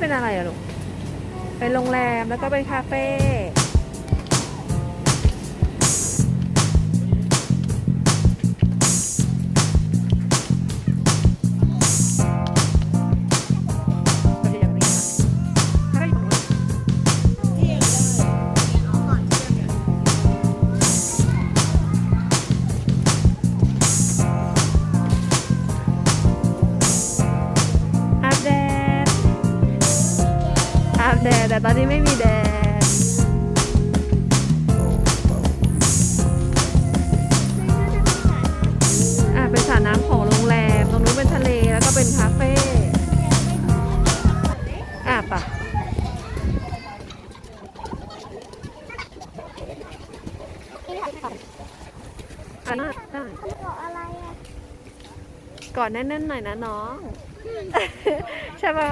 เป็นอะไรอะลูก เป็นโรงแรมแล้วก็เป็นคาเฟ่ แน่นๆหน่อยนะน้อง ใช่ป่ะ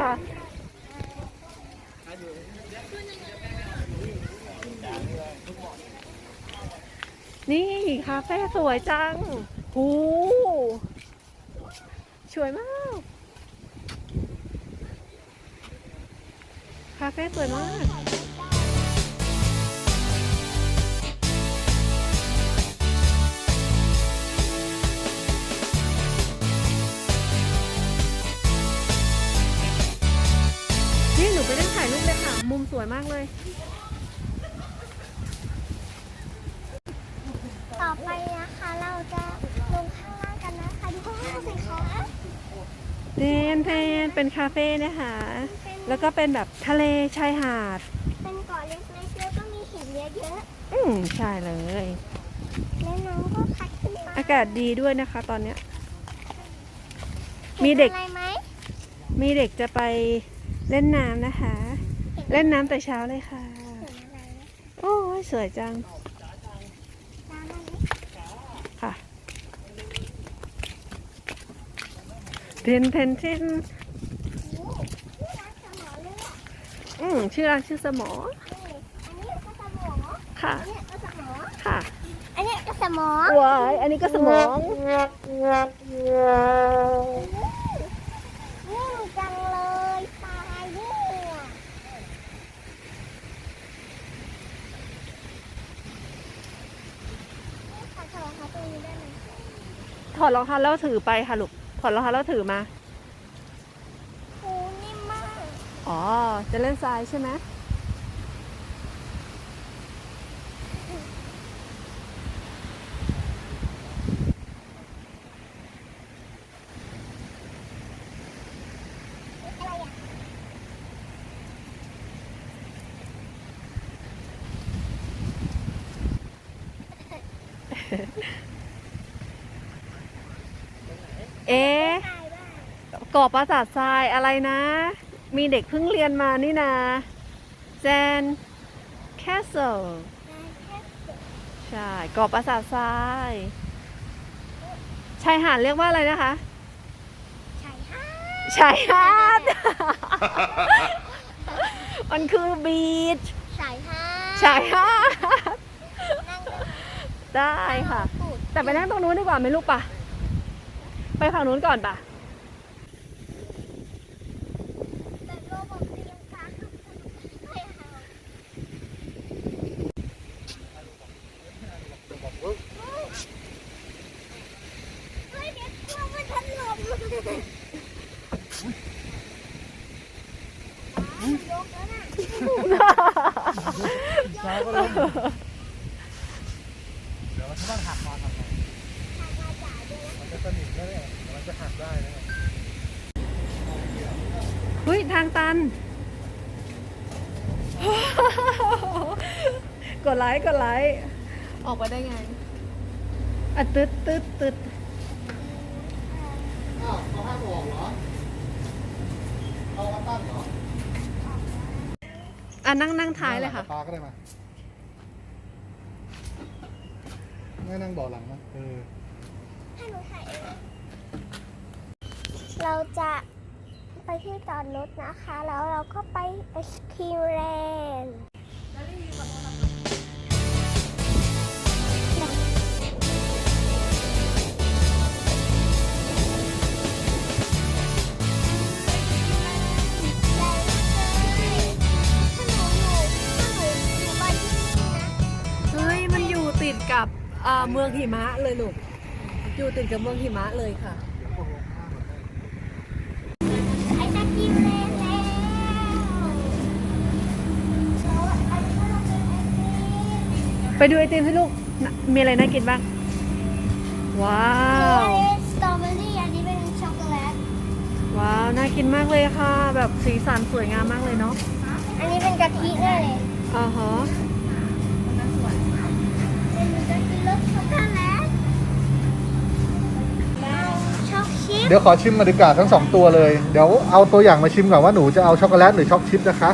นี่ คาเฟ่สวยจัง หูสวยมาก คาเฟ่สวยมาก สวยมากเลย ต่อไปนะคะเราจะลงข้างล่างกันนะคะดูข้างล่างสิคะเทนเทนเป็นคาเฟ่นะคะแล้วก็เป็นแบบทะเลชายหาด เป็นเกาะเล็กๆแล้วก็มีหินเยอะอืมใช่เลย ๆแล้วน้องก็พัดขึ้นมาอากาศดีด้วยนะคะ ตอนเนี้ย มีเด็ก ห็นอะไรไหมมีเด็กจะไปเล่นน้ำนะคะ เล่นน้ำแต่เช้าเลยค่ะเห็นอะไรไหมโอ้ยสวยจังน้ำอะไรไหมค่ะ เทนเทนเทนโอ้นี่ร้านสมอเลยอะอืมชื่อร้านชื่อสมอนี่อันนี้ก็สมอค่ะ อันนี้ก็สมอค่ะอันนี้ก็สมอว้ายอันนี้ก็สมอง นิ่งจังเลยตายเนี่ยขอถอดรองเท้าตรงนี้ได้ไหม ถอดรองเท้าแล้วถือไปค่ะลูก ถอดรองเท้าแล้วถือมา โอ้นิ่มมาก อ๋อ จะเล่นทรายใช่ไหม อะไรอะ เอ๊ะ ตายบ้าง เกาะปราสาททรายอะไรนะ มีเด็กเพิ่งเรียนมานี่นะแจนแคสเซิลนายแค่เด็กใช่เกาะปราสาททรายชายหาดเรียกว่าอะไรนะคะชายห้าชายหาดมันคือบีชชายห้าชายหาดนั่งเล่นได้ค่ะตูดแต่ไปนั่งตรงนู้นดีกว่าไหมลูกปะไปฝั่งนู้นก่อนปะ แต่โรบอกตีลังกาไม่เอาเฮ้ยเด็กกลัวมันถล่มยกแล้วน่ะ ช้าก็ล้มเดี๋ยวมันต้องหักมาทำไง ทางมาจ่ายด้วยนะ มันจะสนิทแล้วเนี่ยเดี๋ยวมันจะหักได้นะ เฮ้ย ทางตัน กดไลค์กดไลค์ออกไปได้ไงอะตึ๊ดตึ๊ดตึ๊ดอ้าวเขาห้ามออกเหรอเอามาตั้งเหรออะนั่งนั่งท้ายเลยค่ะตาก็ได้มาไม่นั่งเบาะหลังนะเออ ให้หนูถ่ายเองเราจะ ไปที่จอดรถนะคะ แล้วเราก็ไปไอศครีมแลนด์เฮ้ยมันอยู่ติดกับเเมืองหิมะเลยลูกอยู่ติดกับเมืองหิมะเลยค่ะ ไปดูไอติมให้ลูกน่ะมีอะไรน่ากินบ้าง ว้าวสตรอเบอรี่ อันนี้เป็นช็อกโกแลต ว้าว น่ากินมากเลยค่ะ แบบสีสันสวยงามมากเลยเนาะ อันนี้เป็นกะทิแน่เลยอ่าฮะเป็นกะทิรสช็อกโกแลตแล้วช็อกชิพเดี๋ยวขอชิมมาดีกว่าทั้งสองตัวเลย เดี๋ยวเอาตัวอย่างมาชิมก่อนว่าหนูจะเอาช็อกโกแลตหรือช็อกชิพนะคะ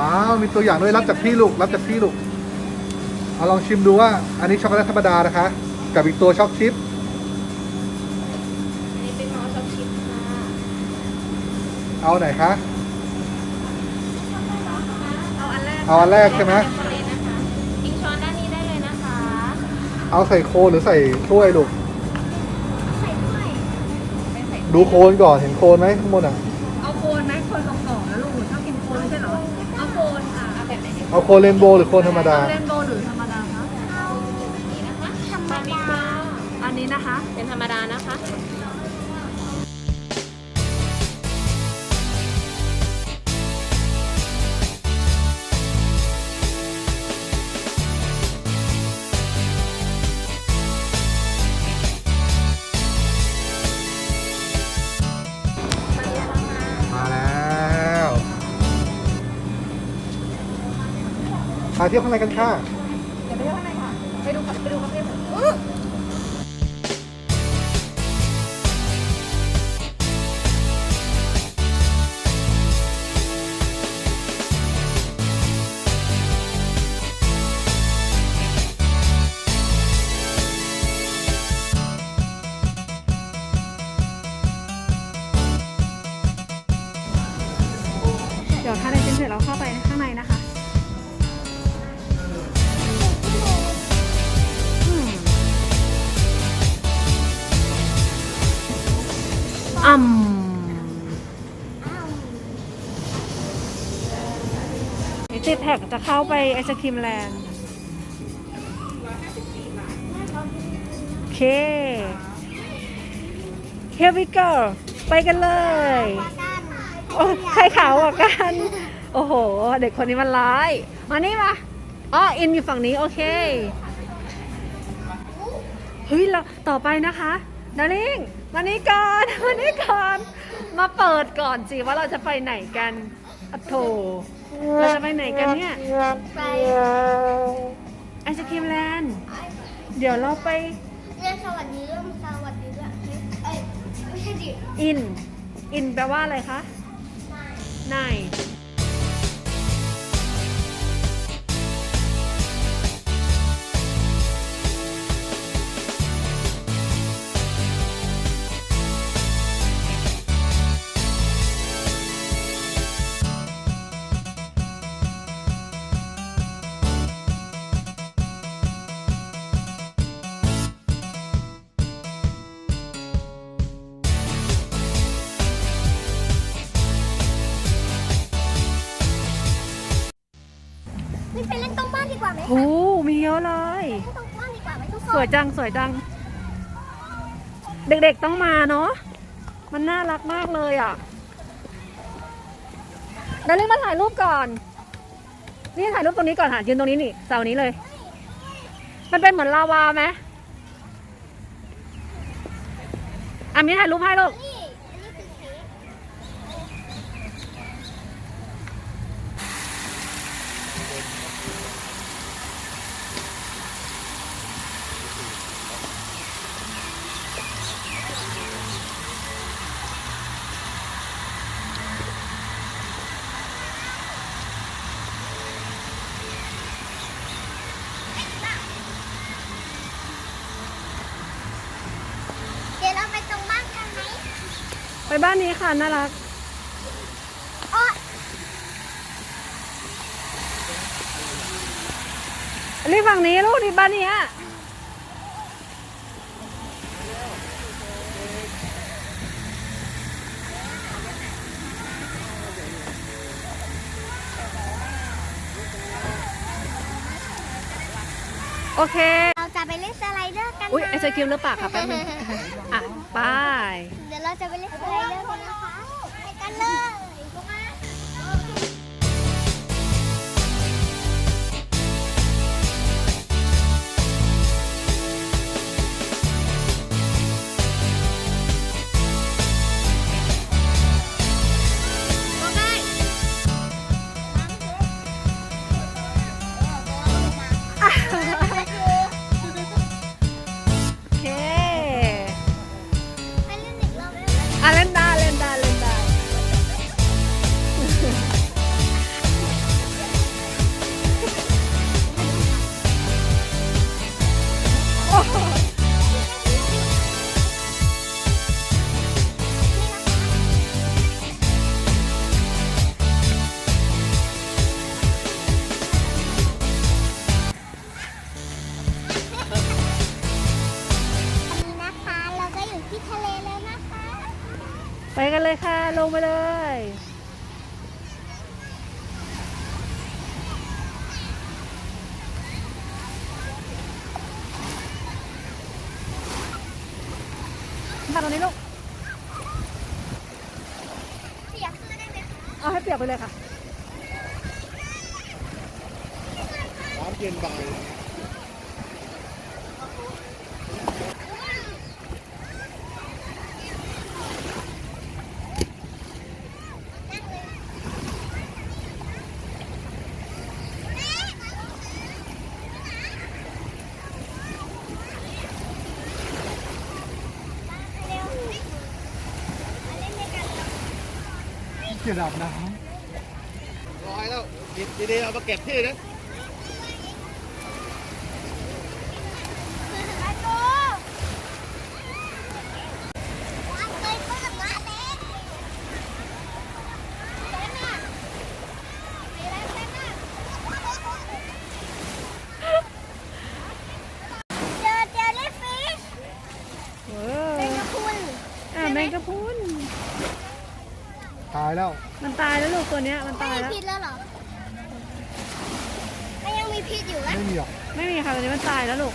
ว้าว มีตัวอย่างด้วยรับจากพี่ลูก รับจากพี่ลูก เอาลองชิมดูว่า อันนี้ช็อกโกแลตธรรมดานะคะ กับอีกตัวช็อกชิพอันนี้เป็นมอสช็อกชิพค่ะเอาไหนคะ เอาอันแรกเอาอันแรกใช่ไหมเลยนะคะทิ้งช้อนด้านนี้ได้เลยนะคะ เอาใส่โคนหรือใส่ถ้วยลูก ใส่ด้วยไม่ใส่ดูโคนก่อน เห็นโคนไหมข้างบนอะ เอาโคนไหมโคนกล่องๆนะลูกหนูชอบกินโคนไม่ใช่เหรอเอาโคนค่ะ เอาแบบไหนดีเอาโคนเรนโบว์หรือโคนธรรมดาเล่นโบว์หรือธรรมดาคะเอาแบบนี้นะคะ ธรรมดา อันนี้นะคะ เป็นธรรมดานะคะ มาเที่ยวข้างในกันค่ะ อ่ำนี่ติดแท็กจะเข้าไปไอศครีมแลนด์ โอเค here we go ไปกันเลย โอ้ใครขาวกว่ากัน โอ้โห เด็กคนนี้มันร้าย มานี่มาอ๋ออินอยู่ฝั่งนี้ โอเค เฮ้ยเราต่อไปนะคะ ดาริงมานี่ก่อนมานี่ก่อน มาเปิดก่อนสิว่าเราจะไปไหนกันอะโถเราจะไปไหนกันเนี่ยไปไอศครีมแลนด์เดี๋ยวเราไปเรียกสวัสดีเริ่มสวัสดีด้วยเอ้ยไม่ใช่ดิอินอินแปลว่าอะไรคะในนี่ สวยจัง สวยจัง เด็กๆต้องมาเนาะ มันน่ารักมากเลยอะเดี๋ยวเรียกมาถ่ายรูปก่อน นี่ถ่ายรูปตรงนี้ก่อนหายืนตรงนี้นี่เสานี้เลย มันเป็นเหมือนลาวาไหมอามีถ่ายรูปให้ลูก บ้านนี้ค่ะ น่ารัก รีบฝั่งนี้ลูกที่บ้านนี้โอเค เราจะไปเล่นสไลเดอร์กันอุ้ยไอศสกีมเลือปากค่ะแป๊บนึงอะ เดี๋ยวเราจะไปเล่นสไลเดอร์กันนะคะไปกันเลย ไปเลย มาตรงนี้ลูก เปียกเสื้อได้ไหมคะเอาให้เปียกไปเลยค่ะ น้ำเย็นบ่าย เร็วมาเล่นด้วยกัน เกียดอาบน้ร้อยแล้วดีดีๆเอามาเก็บที่นะ มาดูวางเคยเปิดมาเด็กเต้นอะไปแล้วเต้นอะเจอเจอเล่ฟิช เว้า เป็นกระพุน อะแมงกะพรุนำตายแล้ว มันตายแล้วลูกตัวเนี้ยมันไม่ตายมีแล้ว พิษแล้วเหรอมันยังมีพิษอยู่ไหมไม่มีหรอกไม่มีค่ะตัวนี้มันตายแล้วลูก